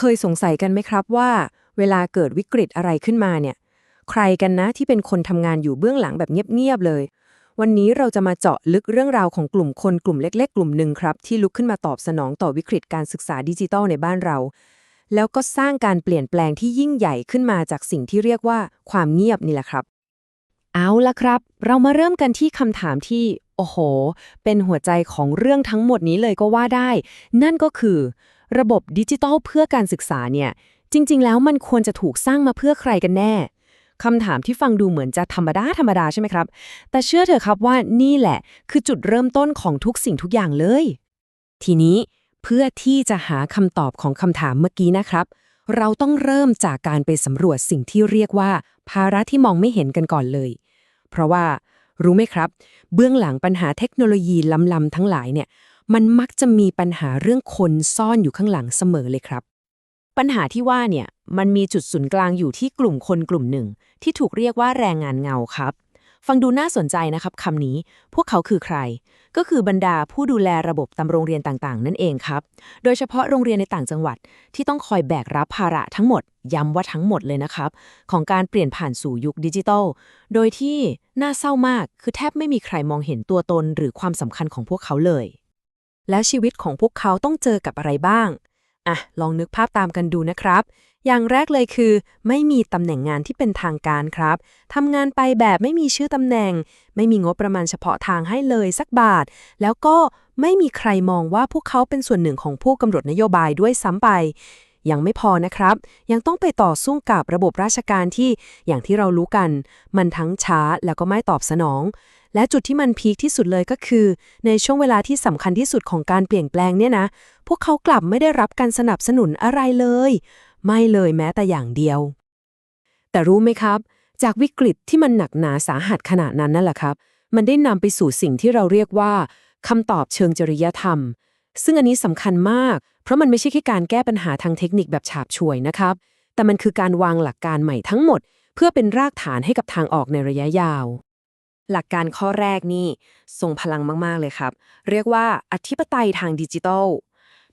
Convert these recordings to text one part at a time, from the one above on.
เคยสงสัยกันไหมครับว่า เวลาเกิดวิกฤตอะไรขึ้นมาเนี่ย ใครกันนะที่เป็นคนทำงานอยู่เบื้องหลังแบบเงียบๆเลย วันนี้เราจะมาเจาะลึกเรื่องราวของกลุ่มคนกลุ่มเล็ก ๆ กลุ่มหนึ่งครับ ที่ลุกขึ้นมาตอบสนองต่อวิกฤตการศึกษาดิจิทัลในบ้านเรา แล้วก็สร้างการเปลี่ยนแปลงที่ยิ่งใหญ่ขึ้นมาจากสิ่งที่เรียกว่าความเงียบนี่แหละครับ เอาละครับ เรามาเริ่มกันที่คำถามที่โอ้โห เป็นหัวใจของเรื่องทั้งหมดนี้เลยก็ว่าได้ นั่นก็คือ ระบบดิจิทัลเพื่อการศึกษาเนี่ยจริง ๆ แล้วมันควรจะถูกสร้างมาเพื่อใครกันแน่คำถามที่ฟังดูเหมือนจะธรรมดาธรรมดาใช่ไหมครับ แต่เชื่อเถอะครับว่านี่แหละ คือจุดเริ่มต้นของทุกสิ่งทุกอย่างเลย ทีนี้เพื่อที่จะหาคำตอบของคำถามเมื่อกี้นะครับ เราต้องเริ่มจากการไปสำรวจสิ่งที่เรียกว่า ภาระที่มองไม่เห็นกันก่อนเลย เพราะว่ารู้ไหมครับ เบื้องหลังปัญหาเทคโนโลยีล้ำๆทั้งหลายเนี่ย มันมักจะมีปัญหาเรื่องคนซ่อนอยู่ข้างหลังเสมอเลยครับ ปัญหาที่ว่าเนี่ยมันมีจุดศูนย์กลางอยู่ที่กลุ่มคนกลุ่มหนึ่ง ที่ถูกเรียกว่าแรงงานเงาครับ ฟังดูน่าสนใจนะครับคำนี้ พวกเขาคือใคร ก็คือบรรดาผู้ดูแลระบบตามโรงเรียนต่างๆ นั่นเองครับ โดยเฉพาะโรงเรียนในต่างจังหวัด ที่ต้องคอยแบกรับภาระทั้งหมด ย้ำว่าทั้งหมดเลยนะครับ ของการเปลี่ยนผ่านสู่ยุคดิจิทัล โดยที่น่าเศร้ามาก คือแทบไม่มีใครมองเห็นตัวตนหรือความสำคัญของพวกเขาเลย แล้วชีวิตของพวกเขาต้องเจอกับอะไรบ้าง อะ ลองนึกภาพตามกันดูนะครับ อย่างแรกเลยคือ ไม่มีตำแหน่งงานที่เป็นทางการครับทำงานไปแบบไม่มีชื่อตำแหน่ง ไม่มีงบประมาณเฉพาะทางให้เลยสักบาท แล้วก็ไม่มีใครมองว่าพวกเขาเป็นส่วนหนึ่งของผู้กำหนดนโยบายด้วยซ้ำไปยังไม่พอนะครับ ยังต้องไปต่อสู้กับระบบราชการที่อย่างที่เรารู้กัน มันทั้งช้าแล้วก็ไม่ตอบสนอง และจุดที่มันพีคที่สุดเลยก็คือ ในช่วงเวลาที่สำคัญที่สุดของการเปลี่ยนแปลงเนี่ยนะ พวกเขากลับไม่ได้รับการสนับสนุนอะไรเลย ไม่เลยแม้แต่อย่างเดียว แต่รู้ไหมครับ จากวิกฤตที่มันหนักหนาสาหัสขนาดนั้นนั่นแหละครับ มันได้นำไปสู่สิ่งที่เราเรียกว่าคำตอบเชิงจริยธรรม ซึ่งอันนี้สำคัญมาก เพราะมันไม่ใช่แค่การแก้ปัญหาทางเทคนิคแบบฉาบฉวยนะครับ แต่มันคือการวางหลักการใหม่ทั้งหมด เพื่อเป็นรากฐานให้กับทางออกในระยะยาว หลักการข้อแรกนี่ทรงพลังมาก ๆ เลยครับ เรียกว่าอธิปไตยทางดิจิทัล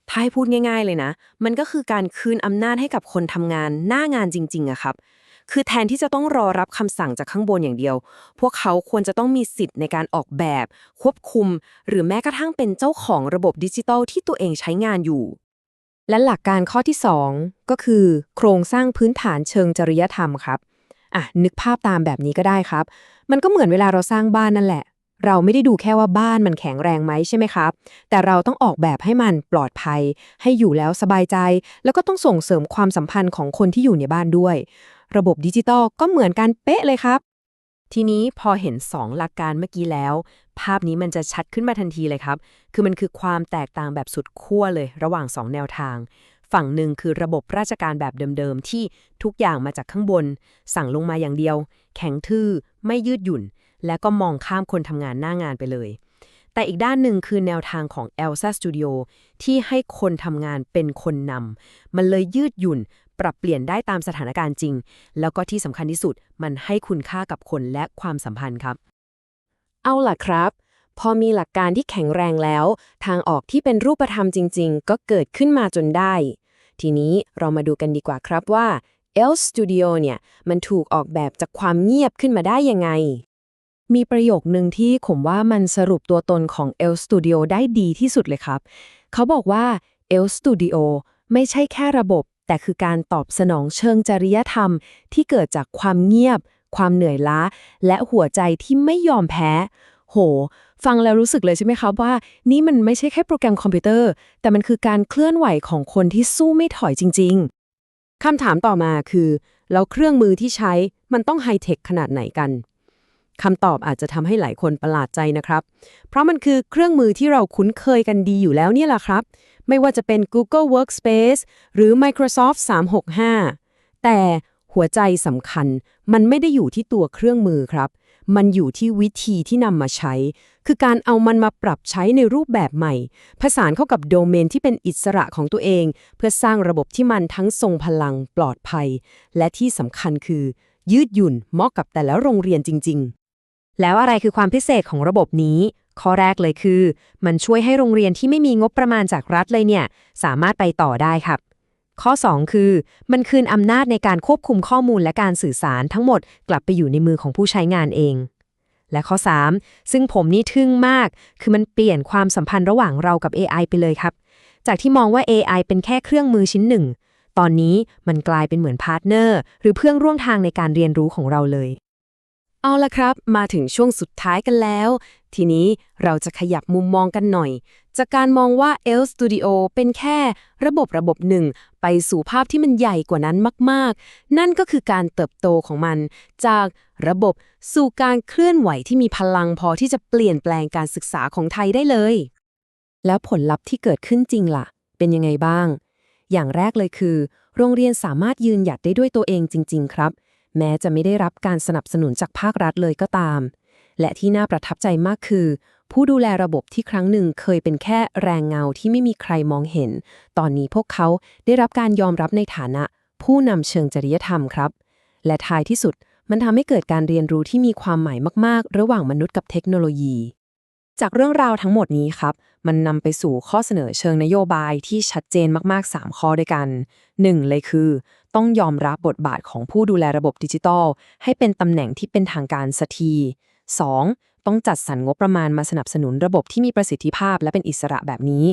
ถ้าให้พูดง่าย ๆ เลยนะ มันก็คือการคืนอำนาจให้กับคนทำงานหน้างานจริง ๆอะครับ คือแทนที่จะต้องรอรับคำสั่งจากข้างบนอย่างเดียว พวกเขาควรจะต้องมีสิทธิ์ในการออกแบบ ควบคุม หรือแม้กระทั่งเป็นเจ้าของระบบดิจิทัลที่ตัวเองใช้งานอยู่ และหลักการข้อที่ 2 ก็คือ โครงสร้างพื้นฐานเชิงจริยธรรมครับ อะนึกภาพตามแบบนี้ก็ได้ครับ มันก็เหมือนเวลาเราสร้างบ้านนั่นแหละ เราไม่ได้ดูแค่ว่าบ้านมันแข็งแรงไหมใช่ไหมครับ แต่เราต้องออกแบบให้มันปลอดภัย ให้อยู่แล้วสบายใจ แล้วก็ต้องส่งเสริมความสัมพันธ์ของคนที่อยู่ในบ้านด้วย ระบบดิจิตอลก็เหมือนกันเป๊ะเลยครับ ทีนี้พอเห็น 2 หลักการเมื่อกี้แล้ว ภาพนี้มันจะชัดขึ้นมาทันทีเลยครับ คือมันคือความแตกต่างแบบสุดขั้วเลย ระหว่าง 2 แนวทาง ฝั่งหนึ่งคือระบบราชการแบบเดิมๆ ที่ทุกอย่างมาจากข้างบน สั่งลงมาอย่างเดียว แข็งทื่อ ไม่ยืดหยุ่น และก็มองข้ามคนทำงานหน้างานไปเลย แต่อีกด้านหนึ่งคือแนวทางของ Elsa Studio ที่ให้คนทำงานเป็นคนนำมันเลยยืดหยุ่น ปรับเปลี่ยนได้ตามสถานการณ์จริง แล้วก็ที่สำคัญที่สุดมันให้คุณค่ากับคนและความสัมพันธ์ครับ เอาล่ะครับ พอมีหลักการที่แข็งแรงแล้ว ทางออกที่เป็นรูปธรรมจริง ๆ ก็เกิดขึ้นมาจนได้ ทีนี้เรามาดูกันดีกว่าครับว่า L Studio เนี่ยมันถูกออกแบบจากความเงียบขึ้นมาได้ยังไง มีประโยคนึงที่ผมว่ามันสรุปตัวตนของ L Studio ได้ดีที่สุดเลยครับ เขาบอกว่า L Studio ไม่ใช่แค่ระบบ แต่คือการตอบสนองเชิงจริยธรรม ที่เกิดจากความเงียบ ความเหนื่อยล้า และหัวใจที่ไม่ยอมแพ้ โห ฟังแล้วรู้สึกเลยใช่ไหมครับว่า นี่มันไม่ใช่แค่โปรแกรมคอมพิวเตอร์ แต่มันคือการเคลื่อนไหวของคนที่สู้ไม่ถอยจริง ๆคำถามต่อมาคือ แล้วเครื่องมือที่ใช้มันต้องไฮเทคขนาดไหนกันคำตอบอาจจะทำให้หลายคนประหลาดใจนะครับ เพราะมันคือเครื่องมือที่เราคุ้นเคยกันดีอยู่แล้วเนี่ยแหละครับ ไม่ว่าจะเป็น Google Workspace หรือ Microsoft 365 แต่หัวใจสำคัญมันไม่ได้อยู่ที่ตัวเครื่องมือครับ มันอยู่ที่วิธีที่นำมาใช้ คือการเอามันมาปรับใช้ในรูปแบบใหม่ ผสานเข้ากับโดเมนที่เป็นอิสระของตัวเอง เพื่อสร้างระบบที่มันทั้งทรงพลังปลอดภัย และที่สำคัญคือ ยืดหยุ่นเหมาะกับแต่ละโรงเรียนจริง ๆ แล้วอะไรคือความพิเศษของระบบนี้ ข้อแรกเลยคือ มันช่วยให้โรงเรียนที่ไม่มีงบประมาณจากรัฐเลยเนี่ย สามารถไปต่อได้ครับ ข้อ 2 คือ มันคืนอำนาจในการควบคุมข้อมูลและการสื่อสารทั้งหมดกลับไปอยู่ในมือของผู้ใช้งานเอง และข้อ 3 ซึ่งผมนี่ทึ่งมาก คือมันเปลี่ยนความสัมพันธ์ระหว่างเรากับ AI ไปเลยครับ จากที่มองว่า AI เป็นแค่เครื่องมือชิ้นหนึ่ง ตอนนี้มันกลายเป็นเหมือนพาร์ทเนอร์หรือเพื่อนร่วมทางในการเรียนรู้ของเราเลย เอาละครับ มาถึงช่วงสุดท้ายกันแล้ว ทีนี้เราจะขยับมุมมองกันหน่อย จากการมองว่า L Studio เป็นแค่ระบบระบบหนึ่ง ไปสู่ภาพที่มันใหญ่กว่านั้นมาก ๆ นั่นก็คือการเติบโตของมัน จากระบบสู่การเคลื่อนไหวที่มีพลังพอที่จะเปลี่ยนแปลงการศึกษาของไทยได้เลย แล้วผลลัพธ์ที่เกิดขึ้นจริงล่ะ เป็นยังไงบ้าง อย่างแรกเลยคือ โรงเรียนสามารถยืนหยัดได้ด้วยตัวเองจริง ๆ ครับ แม้จะไม่ได้รับการสนับสนุนจากภาครัฐเลยก็ตาม และที่น่าประทับใจมากคือ ผู้ดูแลระบบที่ครั้งหนึ่งเคยเป็นแค่แรงเงาที่ไม่มีใครมองเห็น ตอนนี้พวกเขาได้รับการยอมรับในฐานะ ผู้นำเชิงจริยธรรมครับ และท้ายที่สุดมันทำให้เกิดการเรียนรู้ที่มีความหมายมากๆ ระหว่างมนุษย์กับเทคโนโลยี จากเรื่องราวทั้งหมดนี้ครับ มันนำไปสู่ข้อเสนอเชิงนโยบายที่ชัดเจนมากๆ 3 ข้อด้วยกัน 1. เลยคือ ต้องยอมรับบทบาทของผู้ดูแลระบบดิจิทัล ให้เป็นตำแหน่งที่เป็นทางการสักที 2. ต้องจัดสรรงบประมาณมาสนับสนุนระบบที่มีประสิทธิภาพและเป็นอิสระแบบนี้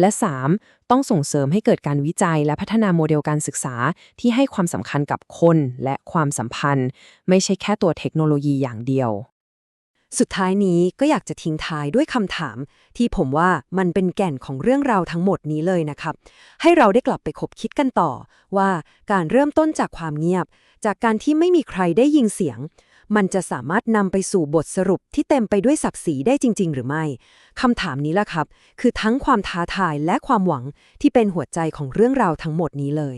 และ 3. ต้องส่งเสริมให้เกิดการวิจัยและพัฒนาโมเดลการศึกษาที่ให้ความสำคัญกับคนและความสัมพันธ์ ไม่ใช่แค่ตัวเทคโนโลยีอย่างเดียว สุดท้ายนี้ก็อยากจะทิ้งท้ายด้วยคำถาม ที่ผมว่ามันเป็นแก่นของเรื่องราวทั้งหมดนี้เลยนะครับ ให้เราได้กลับไปคบคิดกันต่อ ว่าการเริ่มต้นจากความเงียบ จากการที่ไม่มีใครได้ยินเสียง มันจะสามารถนำไปสู่บทสรุปที่เต็มไปด้วยศักดิ์ศรีได้จริง ๆ หรือไม่คำถามนี้แหละครับ คือทั้งความท้าทายและความหวังที่เป็นหัวใจของเรื่องราวทั้งหมดนี้เลย